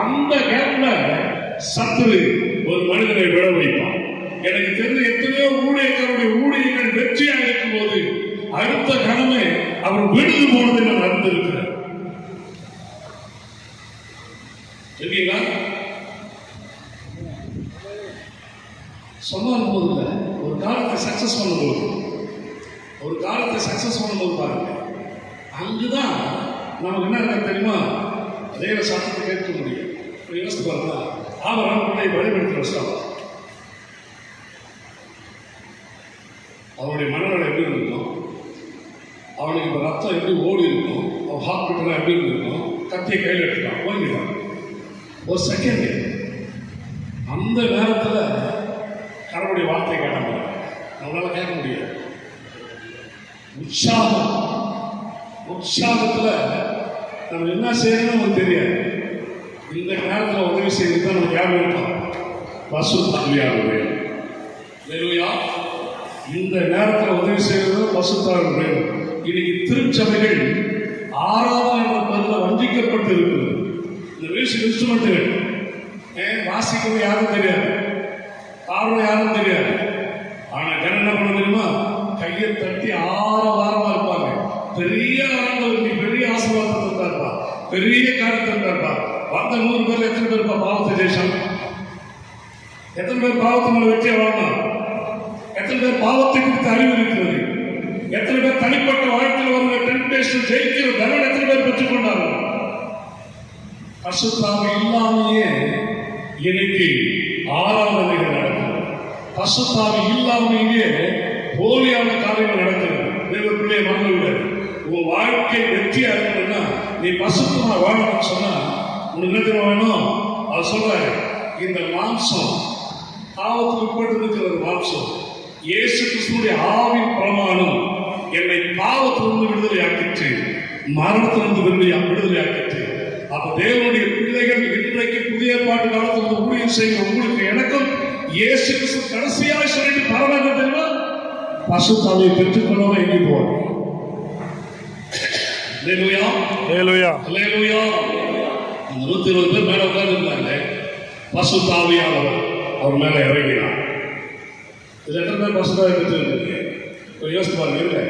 அந்த கேப்ல சத்துரு ஒரு மனிதனை விழ வைப்பான். எனக்கு தெரிந்த எத்தனையோ ஊழியர்களுடைய ஊழியர்கள் வெற்றியாக இருக்கும் போது அடுத்த கணமே அவர் விழுந்து போனதை நான் அறிந்திருக்கிறேன் சரிங்களா சொன்னார் போதுல ஒரு காலத்தை சக்சஸ் பண்ணும்போது. ஒரு காலத்தை சக்சஸ் பண்ணும்போது பாருங்க. அங்குதான் நமக்கு என்ன தெரியுமா? தேவ சத்தத்தை கேட்க முடியும் யோசித்து பார்த்தா ஆபரம் உன்னை வழிபடுத்துற ஸ்தலம் அவனுடைய மனநலம் எப்படி இருக்கும் அவனுக்கு இப்போ ரத்தம் எப்படி ஓடி இருக்கும் அவன் ஹாஸ்பிட்டலாக எப்படி இருந்திருக்கும் கத்தியை கையில் எடுத்துட்டான் ஓடிட்டான் ஒரு செகண்ட் அந்த நேரத்தில் கடவுளுடைய வார்த்தை கேட்ட முடியும் நம்மளால கேட்க முடியாது. உற்சாகம். உற்சாகத்தில் நம்ம என்ன செய்யணும்னு நமக்கு தெரியாது. இந்த நேரத்தில் உதவி செய்து தான் நம்ம யாரும் இருக்கும் பசு தகுதியாக இந்த நேரத்தில் உதவி செய்வது பசுத்தாக வேணும் இன்னைக்கு திருச்சபைகள் ஆறாவது என்ற பதில் வஞ்சிக்கப்பட்டு இருக்குது இந்த மியூசிக் இன்ஸ்ட்ருமெண்ட்டுகள். ஏன் வாசிக்கிறது யாரும் தெரியாது. பாடுறது யாரும் தெரியாது. ஆனால் ஜனம் என்ன பண்ண தெரியுமா? கையை தட்டி ஆற வாரமாக இருப்பாங்க. பெரிய ஆரம்பம் பெரிய ஆசீர்வாதத்தை இருப்பா பெரிய காரியத்தை வந்த நூறு பேர் எத்தனை பேர் பாவத்தை ஜெயிச்சாங்க எத்தனை பேர் பாவத்தை மேல வெற்றியை வாழணும்? எத்தனை பேர் பாவத்தை குறித்து அறிவு இருக்கிறது? எத்தனை பேர் தனிப்பட்ட வாழ்க்கையில் வருகிற டெம்டேஷன் ஜெயிக்கிற தகவல் எத்தனை பேர் பெற்றுக் கொண்டார்கள்? பசுத்தாவை இல்லாமையே எனக்கு ஆராதனைகள் நடக்குது பசுத்தாம இல்லாமையே போலியான காரியங்கள் நடக்குது தேவ பிள்ளைய மறந்து விடாது உன் வாழ்க்கை வெற்றியா இருக்கணும்னா நீ பசுத்தமா வாழணும்னு சொன்னா உனக்கு என்ன வேணும்? அவர் சொல்றாரு இந்த மாம்சம் பாவத்துக்கு உட்பட்டு இருக்கிறது மாம்சம் இயேசு கிறிஸ்துடைய ஆவின் பிரமாணம் என்னை பாவத்திலிருந்து விடுதலையாக்கிற்று மரணத்திலிருந்து விடுதலை விடுதலையாக்கிற்று. அப்ப தேவனுடைய பிள்ளைகள் இன்றைக்கு புதிய பாட்டு காலத்தில் வந்து ஊழியம் செய்கிற உங்களுக்கு எனக்கும் இயேசு கிறிஸ்து கடைசியாக சொல்லிட்டு பரவாயில்ல தெரியுமா? பசுத்தாவை பெற்றுக்கொள்ளாம எங்கே போவாங்க அந்த நூத்தி இருபது பேர் மேல உட்கார்ந்து பசு தாவியானவர் அவர் மேல இறங்கினார். இது எத்தனை பேர் பசு தாவி பெற்றிருந்தீங்க இப்போ யோசித்து பாருங்க இல்லை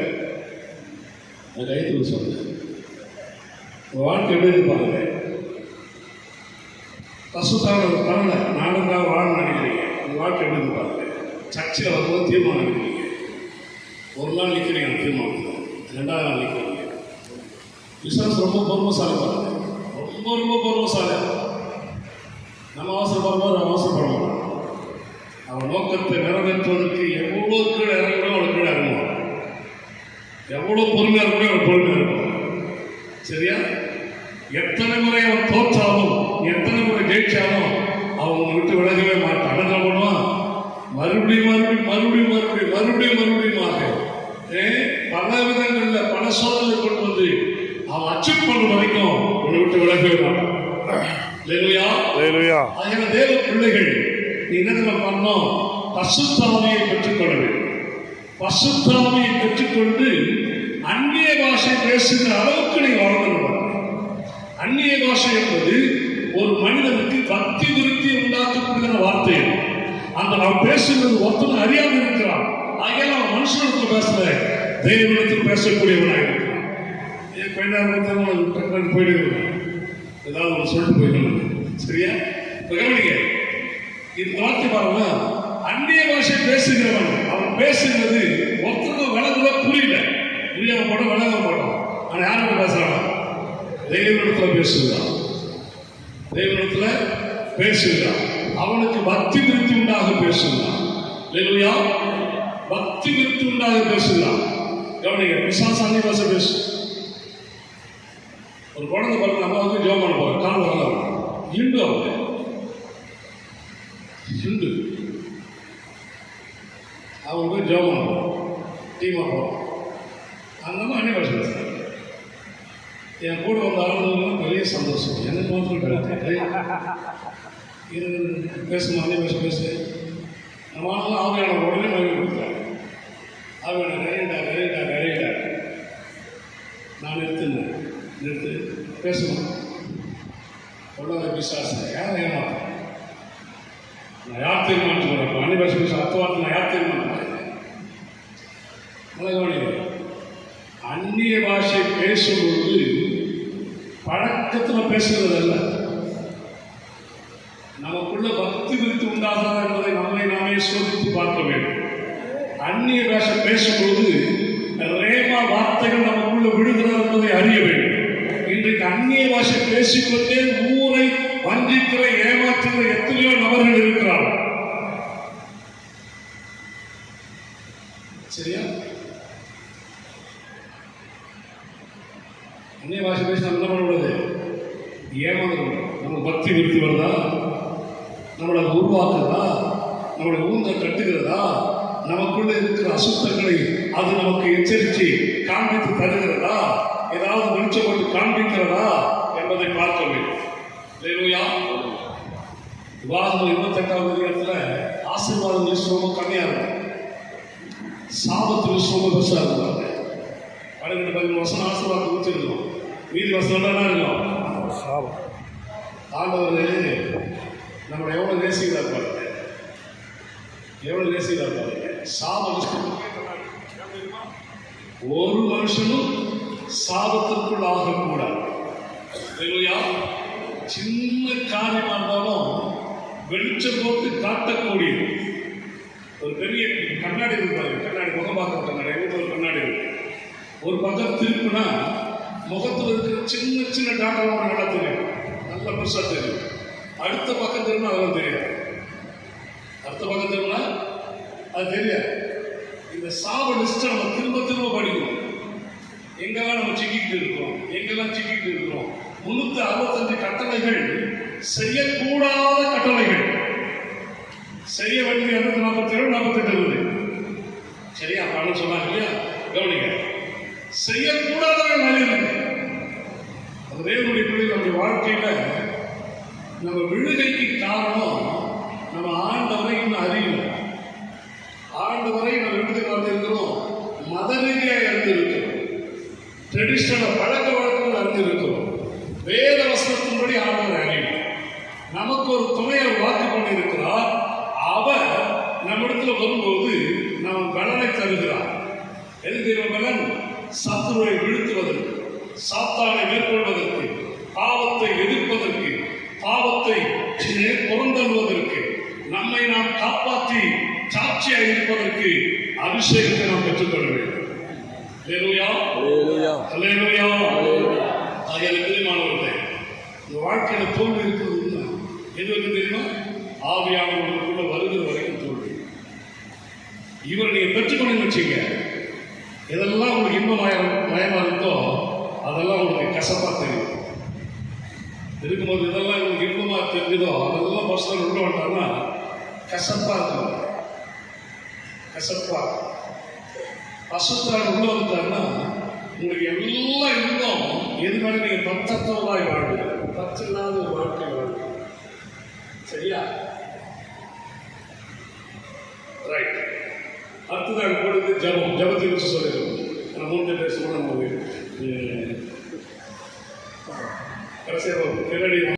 நான் கைத்து சொல்றேன். வாழ்க்கை எப்படி இருக்கு பாருங்க. பசு தாவி பண்ணல நானும் தான் வாழணும்னு நினைக்கிறீங்க. உங்க வாழ்க்கை எப்படி இருக்கு பாருங்க. சர்ச்சையில் வரும்போது தீர்மானம் ஒரு நாள் நிற்கிறீங்க தீர்மானத்தில். ரெண்டாவது நாள் நிற்கிறீங்க விசுவாசம் ரொம்ப பொறுமசாலி ரொம்ப ரொம்ப பொறுமசாலி. நம்ம அவசரப்படுறோம் நம்ம அவசரப்படுவோம் அவன் நோக்கத்தை நிறைவேற்றுவதற்கு எவ்வளோ கீழே இறங்கணும் அவளுக்கு கீழே இறங்குவான் எவ்வளோ பொறுமையாக இருக்கணும் அவன் பொறுமையாக இருக்கும். சரியா? எத்தனை முறை அவன் தோற்றாலும் எத்தனை முறை ஜெயிச்சாலும் அவன் விட்டு விலகவே மாட்டான். என்ன பண்ணுவான் மறுபடியும் மறுபடியும் மறுபடியும் மறுபடியும் மறுபடியும் மறுபடியுமாக ஏ, பல விதங்களில் பல சோதனை அச்சீவ் பண்ற வரைக்கும் உன்னை விட்டு விலகவே மாட்டான். ஆகிய தேவ பிள்ளைகள் நீ என்ன பண்ணோம் பசுத்தாவியை பெற்றுக்கொள்ள வேண்டும். பசுத்தாவியை பெற்றுக்கொண்டு அந்நிய பாஷை பேசுகிற அளவுக்கு நீ வளர்ந்துருவாங்க அந்நிய பாஷை என்பது ஒரு மனிதனுக்கு பக்தி விருத்தி உண்டாக்கப்படுகிற வார்த்தை. அந்த அவன் பேசுகிறது ஒருத்தன் அறியாமல் இருக்கிறான். ஆகையால் அவன் மனுஷனிடத்தில் பேசல. தேவனிடத்தில் பேசக்கூடியவனாக இருக்கிறான் என் போயிடுங்க ஏதாவது ஒரு சொல்லிட்டு போயிடணும். சரியா? இப்ப கவனிங்க. இந்த வார்த்தை பாருங்க. அந்நிய பாஷை பேசுகிறவன் அவன் பேசுகிறது ஒருத்தருக்கும் விளங்குல புரியல. புரியாம போட விளங்க போடும் ஆனா யாரும் பேசுறான் தெய்வனிடத்துல பேசுகிறான் தெய்வனிடத்துல பேசுகிறான் அவனுக்கு பக்தி விருத்தி உண்டாக பேசுகிறான் பக்தி விருத்தி உண்டாக பேசுகிறான் கவனிங்க. பிசாசு பாஷை பேசு. ஒரு குழந்தை பாருங்க நம்ம வந்து ஜோம் பண்ண போகிறோம் கால் வரலாம் இந்து அவங்க இந்து. அவங்க போய் ஜோம் பண்ண போகிறோம் டீமாக போகிறோம் அந்த மாதிரி அன்னி பாஷை என் கூட வந்து ஆளுநர்கள் பெரிய சந்தோஷம். எனக்கு மாத்திரம் கிடையாது இது பேசணும் அன்னி பாஷை பேசு நம்ம ஆளுங்க ஆவியான உடனே மகிழ்ச்சி கொடுக்குறாங்க. ஆவியான நிறையடா நிறையடா நிறையடா. நான் எடுத்து எடுத்து பேசணும் பொல்லாத பிசாசு யாரை ஏமாத்த நான் யார் தீர்மானிச்சுக்கிறேன் அன்னி பாஷை பேச அர்த்த வார்த்தை நான் யார் தீர்மானிக்கிறேன் அந்நிய பாஷை பேசும்போது பழக்கத்தில் பேசுறது அல்ல நமக்குள்ள பக்தி விருத்தி உண்டாகிறதா என்பதை நம்மை நாமே சோதித்து பார்க்க வேண்டும். அந்நிய பாஷை பேசும்போது ரேமா வார்த்தைகள் நமக்குள்ள விழுகிறது என்பதை அறிய வேண்டும். இன்றைக்கு அந்நிய பாஷை பேசிக்கொண்டே ஊரை வஞ்சிக்கிற ஏமாற்றுகிற எத்தனையோ நபர்கள் இருக்கிறார்கள். சரியா? அந்நிய பாஷை பேசி நம்ம என்ன பண்ணக்கூடாது? ஏமாந்துடும் நம்ம பக்தி விருத்தி வருதா? நம்மளை அது உருவாக்குறதா நம்மளை ஊந்த கட்டுகிறதா? நமக்குள்ள இருக்கிற அசுத்தங்களை அது நமக்கு எச்சரித்து காண்பித்து தருகிறதா? ஏதாவது வெளிச்சப்பட்டு காண்பிக்கிறதா என்பதை பார்க்க வேண்டும். விவாதம் இருபத்தெட்டாவது அதிகாரத்தில் ஆசீர்வாதம் ரொம்ப கம்மியாக இருக்கும் சாபத்து ரொம்ப பெருசாக இருக்கும் பன்னெண்டு பதிமூணு வருஷம் ஆசீர்வாதம் கொடுத்துருக்கோம் மீதி வருஷம் தான் இருக்கும்? சாபம். ஆண்டவர் நம்மளை எவ்வளோ நேசிக்கிறார் பாருங்க. எவ்வளோ நேசிக்கிறார் பாருங்க. சாபம். ஒரு மனுஷனும் சாபத்திற்குள் ஆகக்கூடாது சின்ன காரியமா இருந்தாலும் வெளிச்சம் போட்டு காட்டக்கூடியது. ஒரு பெரிய கண்ணாடி இருப்பாரு கண்ணாடி முகம் பார்க்க கண்ணாடி. ஒரு கண்ணாடி இருக்கு. ஒரு பக்கம் திருப்பினா முகத்தில் இருக்கிற சின்ன சின்ன டாக்டர் நல்லா தெரியும். நல்ல பெருசாக தெரியும். அடுத்த பக்கம் திரும்பினா அதெல்லாம் தெரியாது. அடுத்த பக்கம் திரும்பினா அது தெரியாது. இந்த சாப லிஸ்ட்டை நம்ம திரும்ப திரும்ப படிக்கணும். எங்கெல்லாம் நம்ம சிக்கிக்கிட்டு இருக்கிறோம். எங்கெல்லாம் சிக்கிக்கிட்டு இருக்கிறோம்? முன்னூத்தி அறுபத்தஞ்சு கட்டளைகள் செய்யக்கூடாத கட்டளைகள். செய்ய வேண்டிய இருநூத்தி நாற்பத்தி ஏழு நாற்பத்தெட்டு இருக்குது. சரியா? பணம் சொன்னாங்க இல்லையா? கவனிங்க. செய்யக்கூடாதவங்க நிறைய இருக்கு. அது தேவனுடைய பிள்ளை நம்முடைய வாழ்க்கையில நம்ம விழுகைக்கு காரணம் நம்ம ஆண்டவரை இன்னும் அறியல. ஆண்டவரை நம்ம வீட்டுக்கு இருக்கிறோம். ட்ரெடிஷனல் பழக்க வழக்கம் அறிந்திருக்கிறோம் வேத வசனத்தின்படி ஆண்டவர் அறிவு நமக்கு ஒரு துணையை வாக்கு பண்ணியிருக்கிறார் அவர் நம்மிடத்தில் வரும்போது நாம் பலனை தருகிறார். எது தெரியும் பலன்? சத்துருவை வீழ்த்துவதற்கு சாத்தானை மேற்கொள்வதற்கு பாவத்தை எதிர்ப்பதற்கு பாவத்தை புறந்தள்ளுவதற்கு நம்மை நாம் காப்பாற்றி சாட்சியாக இருப்பதற்கு அபிஷேகத்தை நாம் பெற்றுக்கொள்ள வேண்டும். இந்த வாழ்க்கையில தோல்வி இருக்கிறது எது வரைக்கும் தெரியுமா? ஆவியானவர்களுக்குள்ள வருகிற வரைக்கும் தோல்வி. இவர் நீங்க பெற்றுக்கணும்னு வச்சுங்க எதெல்லாம் உங்களுக்கு இன்பமய மயமா இருந்தோ அதெல்லாம் உங்களுக்கு கசப்பா தெரியும். இருக்கும்போது இதெல்லாம் உங்களுக்கு இன்பமா தெரிஞ்சதோ அதெல்லாம் பர்சனல் உள்ள வந்துட்டாங்கன்னா கசப்பா இருக்கும். கசப்பா அசுத்தால் உள்ள வந்துட்டாங்கன்னா உங்களுக்கு எல்லாம் இருந்தோம் எது மாதிரி நீங்க பத்தத்தவராய் வாழ்வீங்க? பத்து இல்லாத ஒரு வாழ்க்கை வாழ்வீங்க. சரியா? ரைட் அடுத்ததாக கொடுத்து ஜபம். ஜபத்தை வச்சு சொல்லிடுவோம் நான் மூன்று பேர் சொல்ல கடைசியாக பின்னாடி